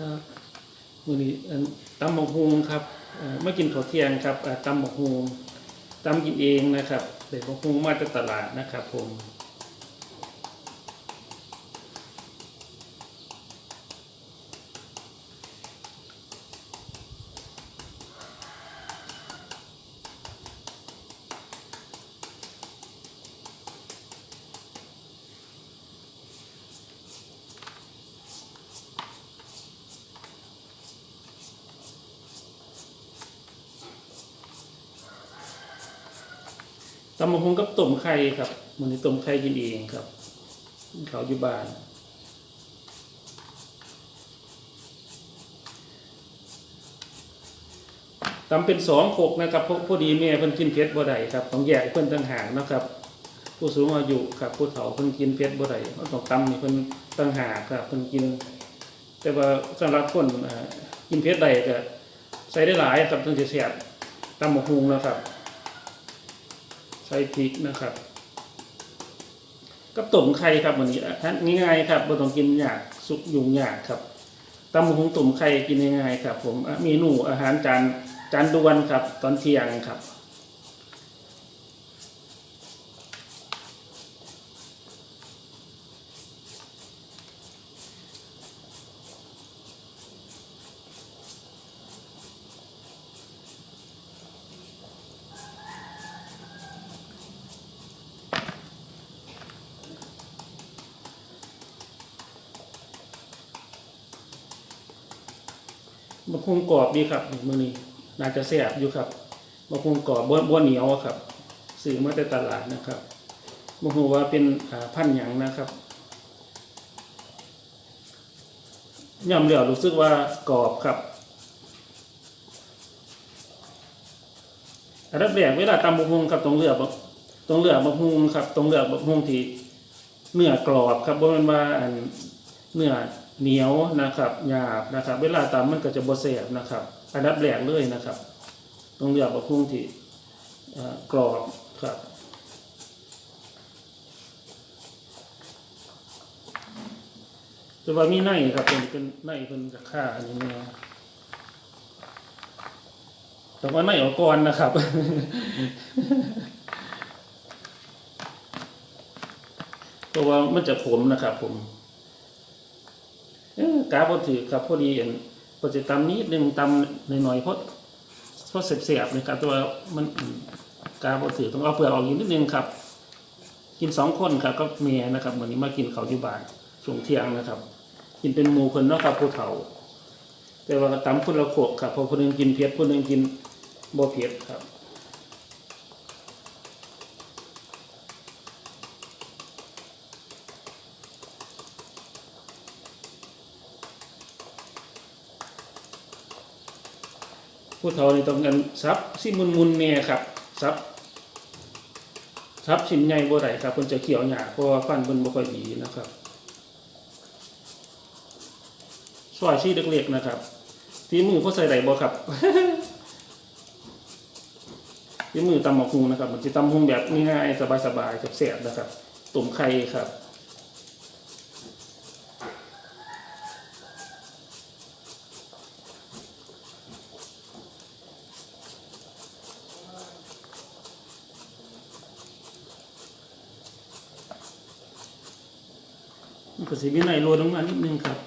ครับมื้อนี้อันตำหมกฮวงครับเอ่อกินข้าวเที่ยงครับตำบักฮวงตำกินเองนะครับเด็กบักฮวงมาจากตลาดนะครับผมำบักฮงกับต้มไข่ครับมื้อนี้ต้มไข่กินเองครับ เขาอยู่บ้าน ตำเป็นสองโขกนะครับเพราะพอดีแม่เพิ่นกินเผ็ดบ่ได้ครับต้องแยกเพิ่นต่างหากนะครับ ผู้สูงอายุครับผู้เฒ่าเพิ่นกินเผ็ดบ่ได้เพิ่ต้องตำนี่เพิ่นต่างหากครับเพิ่นกิน แต่ว่าสำหรับคนกินเผ็ดได้ก็ใส่ได้หลายครับถึงจะแซ่บตำบักฮุงนะครับ ใส่พริกนะครับกับต้มไข่ครับวันนี้ท่านง่ายๆครับบ่ต้องกินยากสุกยุ่งยากครับตำหงตุ่มไข่กินง่ายๆครับ ผมอะเมนูอาหารจานจานด่วนครับ ตอนเที่ยงครับ มะคุงกรอบดีครับมือนี้น่าจะแซ่บอยู่ครับมะคุงกรอบบ่บ่เหนียวครับซื้อมาแต่ตลาดนะครับบ่ฮู้ว่าเป็นอ่าพันหยังนะครับย่ำเหลียวรู้สึกว่ากรอบครับอันดับแรกเวลาตำบักฮุงครับต้องเลือกบักต้องเลือกบักฮุงครับต้องเลือกบักฮุงที่เนื้อกรอบครับบ่ม่นว่าอันเนื้อ เหนียวนะครับหยาบนะครับ เวลาตำมันก็จะบแสบนะครับอันดับแรกเลยนะครับต้องเลือกบะพุ่งที่กรอบครับแต่ว่ามีในครับเป็นเป็นในเป็นจะค่าอันนี้นี่ยแต่ว่าในออกก่อนนะครับเพราะว่ามันจะขมนะครับผม เออกาบถือครับพอดีเห็นพอจะตำนิดนึงตำหน่อยๆเพราะเพราะเสียบๆนะครับตัวมันกาบถือต้องเอาเปลือกออกอีกนิดนึงครับ กินสองคนครับก็เมียนะครับวันนี้มากินเขาที่บ้านช่วงเที่ยงนะครับ กินเป็นหมูคนเนาะครับผู้เฒ่า แต่ว่าก็ตำคนละโขกครับพอคนหนึงกินเผ็ดคนหนึงกินบ่เผ็ดครับ ผู้เฒ่านี่ต้องกันซับสิมุนมุนเนี่ยครับซับซับชิ้นใหญ่บ่ได้ครับเพิ่นจะเขียวหยาเพราะว่าฟันเพิ่นบ่ค่อยดีนะครับซอยชี้เล็กๆนะครับฝีมือพ่อใส่ได้บ่ครับฝีมือตำหมกฮุงนะครับมันจะตำฮุงแบบง่ายๆสบายๆแซ่บๆนะครับตุ่มไข่ครับ สิมีในโรยลงมานิดนึงครับ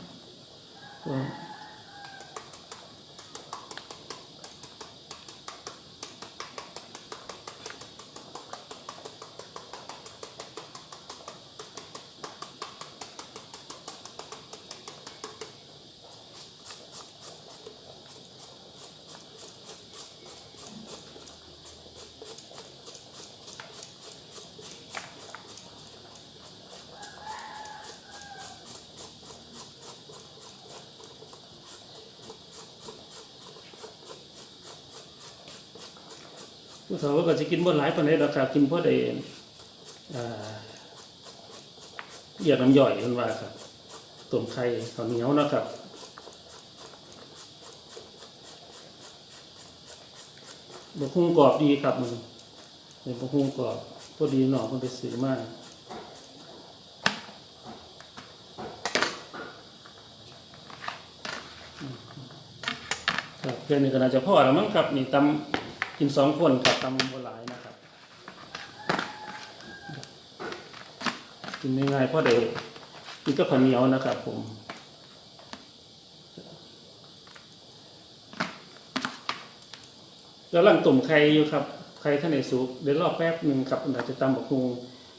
เฒ่าก็จะกินบ่หลายปานใดดอกครับกินพอได้อ่าเรียกน้ำย่อยมันว่าครับต้มไข่ข้าวเหนียวนะครับบะฮุงกรอบดีครับมันเป็นบะฮุงกรอบพอดีหน่อมันไปซื้อมากเพื่อนนี่ก็น่าจะพอแล้วมั้งครับนี่ตำ กินสองคนครับตำบัวหลายนะครับ กินง่ายๆเพราะเดี๋ยวกินก็ข้าวเหนียวนะครับผมกำลังตุ่มไข่อยู่ครับไข่ท่านในสุกเดี๋ยวรอแป๊บหนึ่งครับอาจจะตำบักฮุง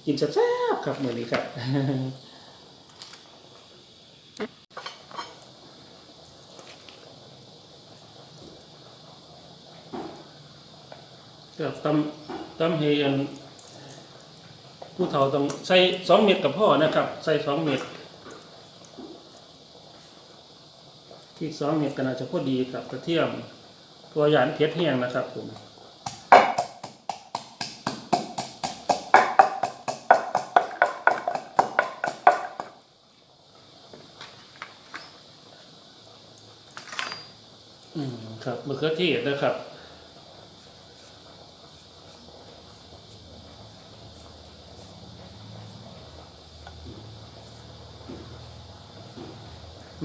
กินแซ่บๆครับเหมือนนี้ครับ ก็ตำตำให้อันผู้เฒ่าต้องใส่สองเม็ดกับพ่อนะครับ ใส่สองเม็ดที่สองเม็ดก็น่าจะพอดีครับกระเทียมตัวหยานเผ็ดแห้งนะครับผมอืมครับมะเขือเทศนะครับ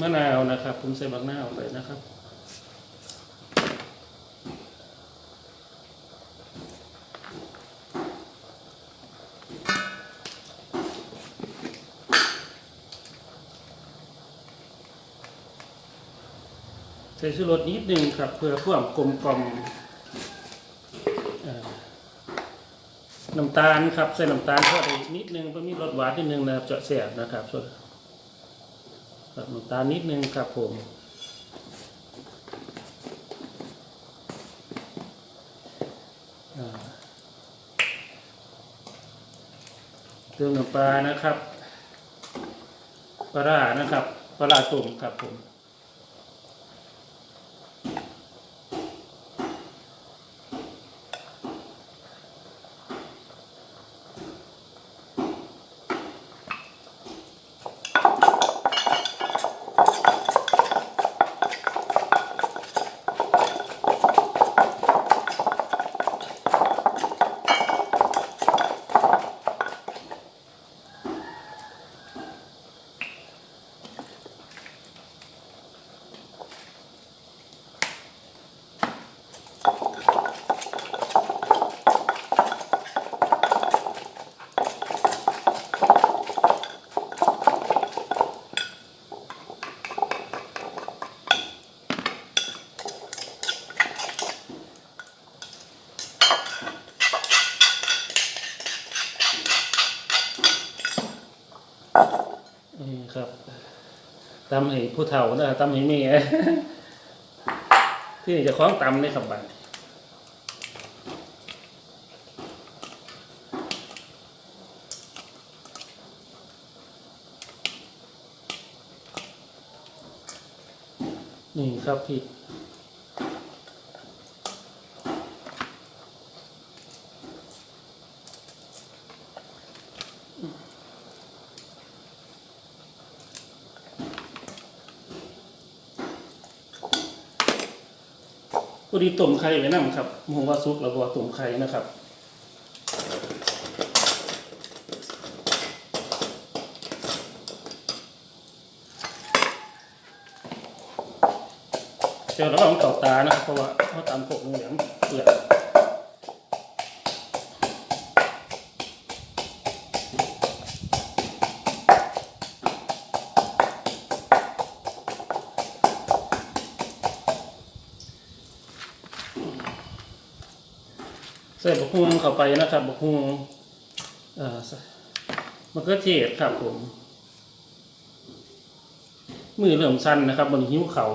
มะนาวนะครับ ผมใส่บักนาวไปนะครับ ใส่ชูรสนิดนึงครับ เพื่อเพิ่มกลมกล่อมน้ำตาลครับ ใส่น้ำตาลเพิ่มไปนิดนึงเพื่อมีรสหวานนิดนึงนะครับเจาะแสบนะครับส่วน ครับน้ำตานิดนึงครับผมเติมน้ำปลานะครับ ปลาหานะครับ ปลาร้าตุ่มครับผม นี่ครับ ตำให้ผู้เฒ่านะตำให้แม่ที่นี่จะคล้องตำในครับบันนี่ครับพี่ อดีต้มไข่ไว้นั่ครับผมว่าซุปแล้วก็ต้มไข่นะครับเดี๋ยวเราต้องเก่าตานะครับเพราะว่าเขาตามปกเหลืองเปลือก ใส่บะฮุงเข้าไปนะครับบะฮุงเอ่อมะเขือเทศครับผม มือเริ่มสั้นนะครับบนหิ้วเขา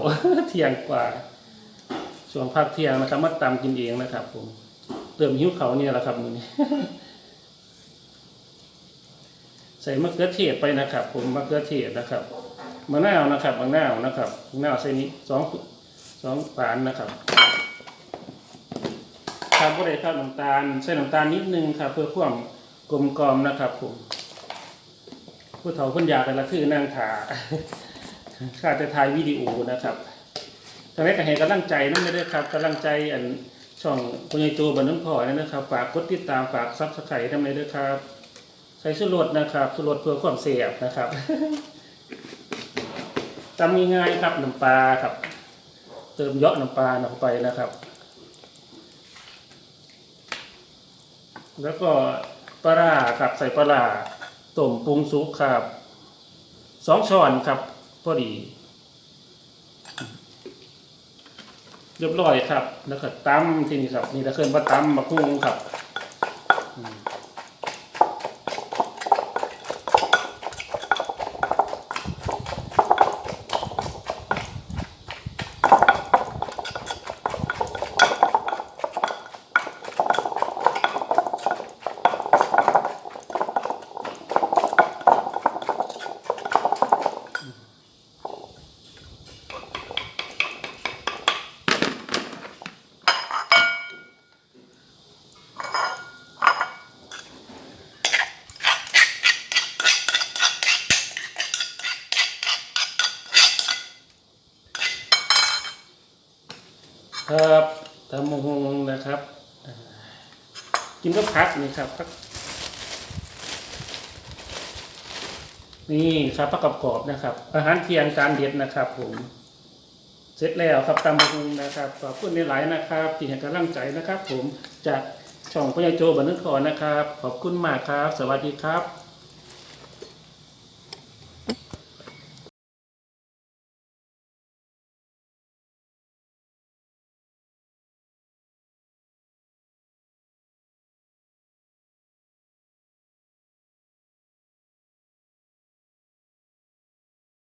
เที่ยงกว่าช่วงพักเที่ยงนะครับมาตามกินเองนะครับ ผมเริ่มหิ้วเขาเนี่ยแหละครับมือนี้ใส่มะเขือเทศไปนะครับ ผมมะเขือเทศนะครับมะนาวนะครับมะนาวนะครับมะนาวใส่นี้สองสองฝานนะครับ ครับก็ได้ข้าวน้ำตาลใส่น้ำตาลนิดนึงครับ เพื่อความกลมกล่อมนะครับผมผู้เฒ่าคนอยากกันละคือนางถาข้าจะถ่ายวิดีโอนะครับทางนี้ก็ให้กำลังใจนั่นเลยครับกำลังใจอันช่องคุณยายโจบันน้ำพอนี่นะครับ ฝากกดติดตามฝากซับสไครต์ทำไมด้วยครับใส่สุรสนะครับ สุรสเพื่อความเสียบนะครับจำง่ายๆครับน้ำปลาครับ เติมเยอะน้ำปลาลงไปนะครับ แล้วก็ปลาครับใส่ปลาต้มปรุงสุกครับสองช้อนครับพอดีเรียบร้อยครับ แล้วก็ตั้มที่นี่ครับ นี่ตะเคินมาตั้มมาคุ้งครับ ครับตำมะฮงนะครับ กินก็พักนี่ครับพักนี่ครับผักกรอบๆนะครับ อาหารเที่ยงจานเด็ดนะครับ ผมเสร็จแล้วครับตำมะฮงนะครับขอบคุณในหลายนะครับที่ให้กำลังใจนะครับ ผมจากช่องพญาโจบันทึกขอนะครับ ขอบคุณมากครับ สวัสดีครับ